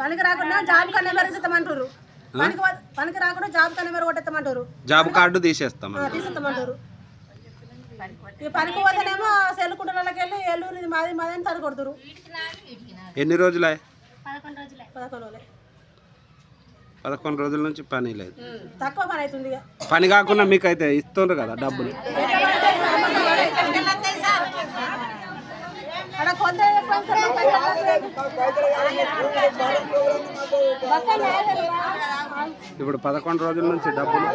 పనికి రాకుండా జాబ్ కన్నా మెరుగుతామంటారు పనికి రాకుండా జాబ్ కన్నా మెరుగొట్టేస్తామంటారు జాబ్ కార్డు తీసేస్తాం తీసేస్తామంటారు. ఈ పనికి పోతేనేమో సెల్లుకుంటున్నకి వెళ్ళి ఏలూరు ఇది మాది మాది అని తడి కొడుతురు ఎన్ని రోజులే. పదకొండు రోజులే. పదకొండు రోజులే. నుంచి పని లేదు. తక్కువ పని అవుతుంది పని కాకుండా మీకు అయితే ఇస్తుండ్రు కదా డబ్బులు. కొంత ఇప్పుడు పదకొండు రోజుల నుంచి డబ్బులు.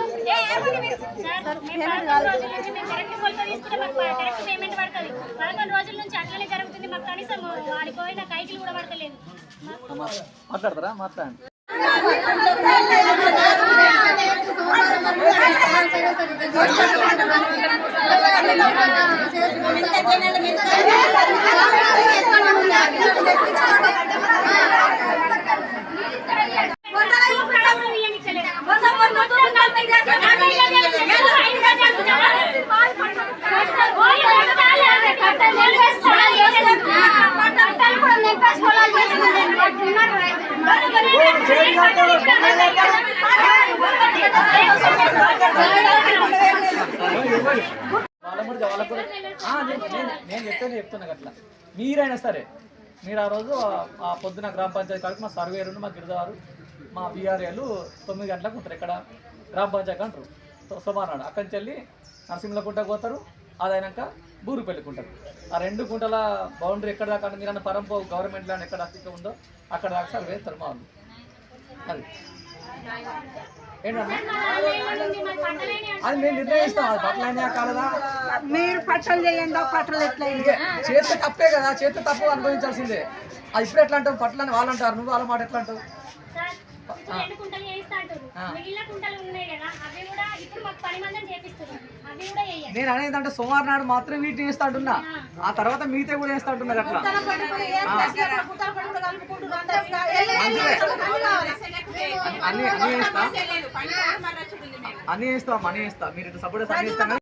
సార్ మేము పదకొండు రోజుల నుంచి మేము కరెక్ట్ కొలత తీసుకుంటే మాకు కరెక్ట్ పేమెంట్ పడుతుంది పదకొండు రోజుల నుంచి అట్లనే జరుగుతుంది మాకు కనీసం ఆడిపోయిన కైకిలు కూడా పడతలేదు మాట్లాడతారా మాట్లాడండి వాళ్ళ కూడా వాళ్ళకు కూడా నేను నేను చెప్తాను చెప్తున్నా అట్లా మీరైనా సరే మీరు ఆ రోజు ఆ- పొద్దున గ్రామ పంచాయతీ కాడికి మా సర్వేరు మా గిరిదారు మా బీఆర్ఏలు తొమ్మిది గంటలకు ఉంటారు ఇక్కడ గ్రామ పంచాయతీ అంటారు సో- అక్కడి నుంచి వెళ్ళి నరసింహలకుంట పోతారు అదైనాక బూరు పెళ్ళికుంటారు ఆ రెండు గుంటల బౌండరీ ఎక్కడ దాకా మీరు అన్న పరంపో గవర్నమెంట్ ల్యాండ్ ఎక్కడ అస్తిత్వం ఉందో అక్కడ దాకా సర్వే వేస్తారు మా వాళ్ళు. అది మేము నిర్ణయిస్తాం అది బట్టలైనా కాలదా? మీరు పట్టలు చేయండి పట్టలు ఎట్లా ఇక చేస్తే తప్పే కదా చేస్తే తప్పు అనుభవించాల్సిందే. అది ఇప్పుడు ఎట్లా అంటావు? పట్లని వాళ్ళు అంటారు నువ్వు వాళ్ళ మాట ఎట్లా అంటావు? సార్ ఇప్పుడు రెండు కుంటలు చేయిస్తా అంటారు మిగిలిన కుంటలు ఉన్నాయి కదా అవి కూడా ఇప్పుడు మాకు పని మందిని చేపిస్తున్నారు. అవి కూడా వేయాలి నేను అనేది అంటే సోమవారం నాడు మాత్రం వీటిని వేస్తా అంటున్నా ఆ తర్వాత మిగతా కూడా వేస్తా అంటున్నారు అట్లా అన్ని అన్ని వేస్తా అన్ని వేస్తా మనీ వేస్తా మీరు ఇటు సపోర్ట్ అన్ని